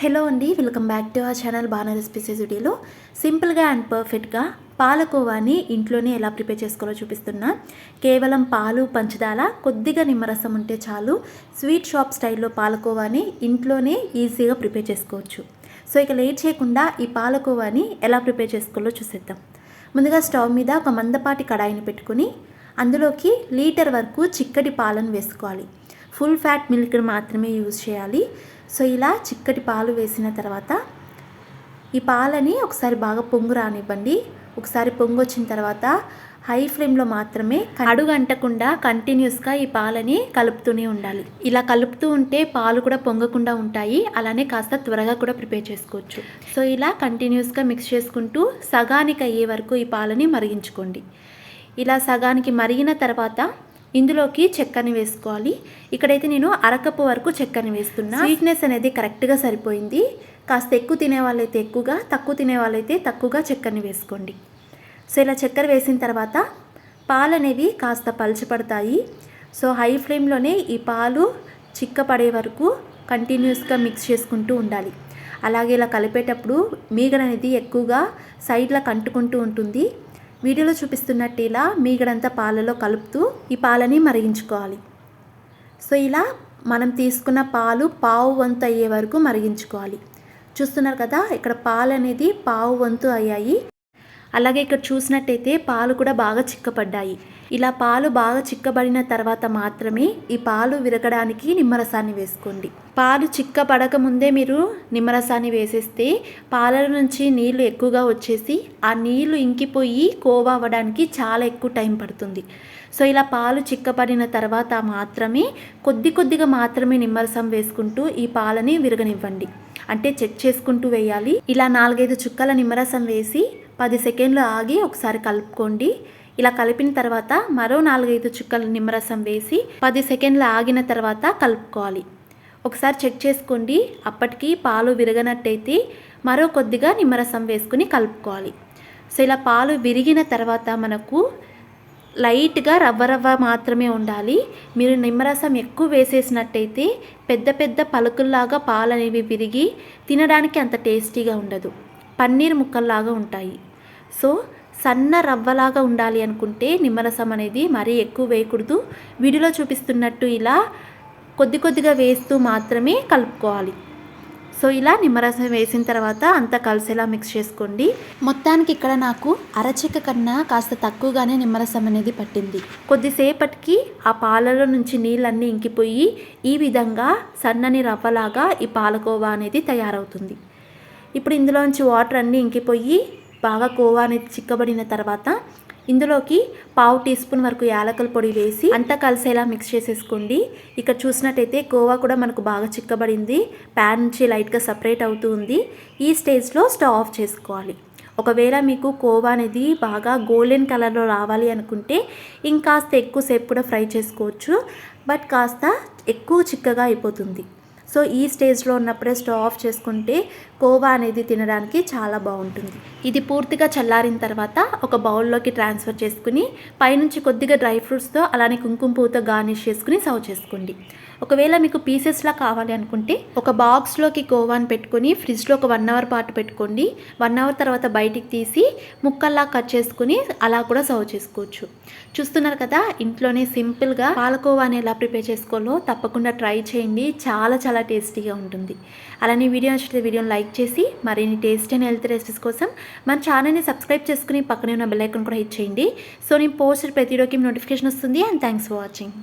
Hello అండి welcome back to our channel బాగా recipes వీడియోలో సింపుల్గా అండ్ పర్ఫెక్ట్గా పాలకోవాని ఇంట్లోనే ఎలా ప్రిపేర్ చేసుకోవాలో చూపిస్తున్నా. కేవలం పాలు పంచదార కొద్దిగా నిమ్మరసం ఉంటే చాలు. స్వీట్ షాప్ స్టైల్లో పాలకోవాని ఇంట్లోనే ఈజీగా ప్రిపేర్ చేసుకోవచ్చు. సో ఇక లేట్ చేయకుండా ఈ పాలకోవాని ఎలా ప్రిపేర్ చేసుకోవాలో చూసేద్దాం. ముందుగా స్టవ్ మీద ఒక మందపాటి కడాయిని పెట్టుకుని అందులోకి లీటర్ వరకు చిక్కటి పాలను వేసుకోవాలి. ఫుల్ ఫ్యాట్ మిల్క్ మాత్రమే యూజ్ చేయాలి. సో ఇలా చిక్కటి పాలు వేసిన తర్వాత ఈ పాలని ఒకసారి బాగా పొంగు రానివ్వండి. ఒకసారి పొంగు వచ్చిన తర్వాత హై ఫ్లేమ్లో మాత్రమే అడుగంటకుండా కంటిన్యూస్గా ఈ పాలని కలుపుతూనే ఉండాలి. ఇలా కలుపుతూ ఉంటే పాలు కూడా పొంగకుండా ఉంటాయి. అలానే కాస్త త్వరగా కూడా ప్రిపేర్ చేసుకోవచ్చు. సో ఇలా కంటిన్యూస్గా మిక్స్ చేసుకుంటూ సగానికి అయ్యే వరకు ఈ పాలని మరిగించుకోండి. ఇలా సగానికి మరిగిన తర్వాత ఇందులోకి చక్కెరని వేసుకోవాలి. ఇక్కడైతే నేను అరకప్పు వరకు చక్కెరని వేస్తున్నా. స్వీట్నెస్ అనేది కరెక్ట్గా సరిపోయింది. కాస్త ఎక్కువ తినే వాళ్ళైతే ఎక్కువగా తక్కువ తినే వాళ్ళైతే తక్కువగా చక్కెరని వేసుకోండి. సో ఇలా చక్కెర వేసిన తర్వాత పాలు అనేవి కాస్త పలచపడతాయి సో హై ఫ్లేమ్లోనే ఈ పాలు చిక్కపడే వరకు కంటిన్యూస్గా మిక్స్ చేసుకుంటూ ఉండాలి. అలాగే ఇలా కలిపేటప్పుడు మీగడ అనేది ఎక్కువగా సైడ్లో కంటుకుంటూ ఉంటుంది. వీడియోలో చూపిస్తున్నట్టు ఇలా మీగడంతా పాలలో కలుపుతూ ఈ పాలని మరిగించుకోవాలి. సో ఇలా మనం తీసుకున్న పాలు పావు వంతు అయ్యే వరకు మరిగించుకోవాలి. చూస్తున్నారు కదా ఇక్కడ పాలు అనేది పావు వంతు అయ్యాయి. అలాగే ఇక్కడ చూసినట్టయితే పాలు కూడా బాగా చిక్కపడ్డాయి. ఇలా పాలు బాగా చిక్కబడిన తర్వాత మాత్రమే ఈ పాలు విరగడానికి నిమ్మరసాన్ని వేసుకోండి. పాలు చిక్కబడక ముందే మీరు నిమ్మరసాన్ని వేసేస్తే పాల నుంచి నీళ్ళు ఎక్కువగా వచ్చేసి ఆ నీళ్ళు ఇంకిపోయి కోవా అవ్వడానికి చాలా ఎక్కువ టైం పడుతుంది. సో ఇలా పాలు చిక్కబడిన తర్వాత మాత్రమే కొద్ది కొద్దిగా మాత్రమే నిమ్మరసం వేసుకుంటూ ఈ పాలని విరగనివ్వండి. అంటే చెక్ చేసుకుంటూ వేయాలి. ఇలా నాలుగైదు చుక్కల నిమ్మరసం వేసి పది సెకండ్లు ఆగి ఒకసారి కలుపుకోండి. ఇలా కలిపిన తర్వాత మరో నాలుగైదు చుక్కలు నిమ్మరసం వేసి పది సెకండ్లు ఆగిన తర్వాత కలుపుకోవాలి. ఒకసారి చెక్ చేసుకోండి. అప్పటికి పాలు విరగనట్టయితే మరో కొద్దిగా నిమ్మరసం వేసుకుని కలుపుకోవాలి. సో ఇలా పాలు విరిగిన తర్వాత మనకు లైట్గా రవ్వ రవ్వ మాత్రమే ఉండాలి. మీరు నిమ్మరసం ఎక్కువ వేసేసినట్టయితే పెద్ద పెద్ద పలుకుల్లాగా పాలు అనేవి విరిగి తినడానికి అంత టేస్టీగా ఉండదు. పన్నీర్ ముక్కల్లాగా ఉంటాయి. సో సన్న రవ్వలాగా ఉండాలి అనుకుంటే నిమ్మరసం అనేది మరీ ఎక్కువ వేయకూడదు. వీడియోలో చూపిస్తున్నట్టు ఇలా కొద్ది కొద్దిగా వేస్తూ మాత్రమే కలుపుకోవాలి. సో ఇలా నిమ్మరసం వేసిన తర్వాత అంతా కలిసేలా మిక్స్ చేసుకోండి. మొత్తానికి ఇక్కడ నాకు అరచిక్క కన్నా కాస్త తక్కువగానే నిమ్మరసం అనేది పట్టింది. కొద్దిసేపటికి ఆ పాలలో నుంచి నీళ్ళన్నీ ఇంకిపోయి ఈ విధంగా సన్నని రవ్వలాగా ఈ పాలకోవా అనేది తయారవుతుంది. ఇప్పుడు ఇందులోంచి వాటర్ అన్నీ ఇంకిపోయి బాగా కోవా అనేది చిక్కబడిన తర్వాత ఇందులోకి పావు టీ స్పూన్ వరకు యాలకల పొడి వేసి అంతా కలిసేలా మిక్స్ చేసేసుకోండి. ఇక్కడ చూసినట్టయితే కోవా కూడా మనకు బాగా చిక్కబడింది. ప్యాన్ నుంచి లైట్గా సపరేట్ అవుతూ ఉంది. ఈ స్టేజ్లో స్టవ్ ఆఫ్ చేసుకోవాలి. ఒకవేళ మీకు కోవా అనేది బాగా గోల్డెన్ కలర్లో రావాలి అనుకుంటే ఇంకాస్త ఎక్కువసేపు కూడా ఫ్రై చేసుకోవచ్చు. బట్ కాస్త ఎక్కువ చిక్కగా అయిపోతుంది. సో ఈ స్టేజ్లో ఉన్నప్పుడే స్టవ్ ఆఫ్ చేసుకుంటే కోవా అనేది తినడానికి చాలా బాగుంటుంది. ఇది పూర్తిగా చల్లారిన తర్వాత ఒక బౌల్లోకి ట్రాన్స్ఫర్ చేసుకుని పైనుంచి కొద్దిగా డ్రై ఫ్రూట్స్తో అలానే కుంకుమ పువ్వుతో గార్నిష్ చేసుకుని సర్వ్ చేసుకోండి. ఒకవేళ మీకు పీసెస్లా కావాలి అనుకుంటే ఒక బాక్స్లోకి కోవాని పెట్టుకొని ఫ్రిడ్జ్లో ఒక వన్ అవర్ పాటు పెట్టుకోండి. వన్ అవర్ తర్వాత బయటికి తీసి ముక్కల్లా కట్ చేసుకుని అలా కూడా సర్వ్ చేసుకోవచ్చు. చూస్తున్నారు కదా ఇంట్లోనే సింపుల్గా పాలకోవాని ఎలా ప్రిపేర్ చేసుకోవాలో తప్పకుండా ట్రై చేయండి. చాలా చాలా టేస్టీగా ఉంటుంది. అలానే వీడియో నచ్చితే వీడియోని లైక్ చేసి మరిన్ని టేస్ట్ అండ్ హెల్త్ రెసిపీస్ కోసం మన ఛానల్ని సబ్స్క్రైబ్ చేసుకుని పక్కనే ఉన్న బెల్ ఐకాన్ కూడా హిట్ చేయండి. సో నేను పోస్ట్ ప్రతి రోజుకి నోటిఫికేషన్ వస్తుంది అండ్ థ్యాంక్స్ ఫర్ వాచింగ్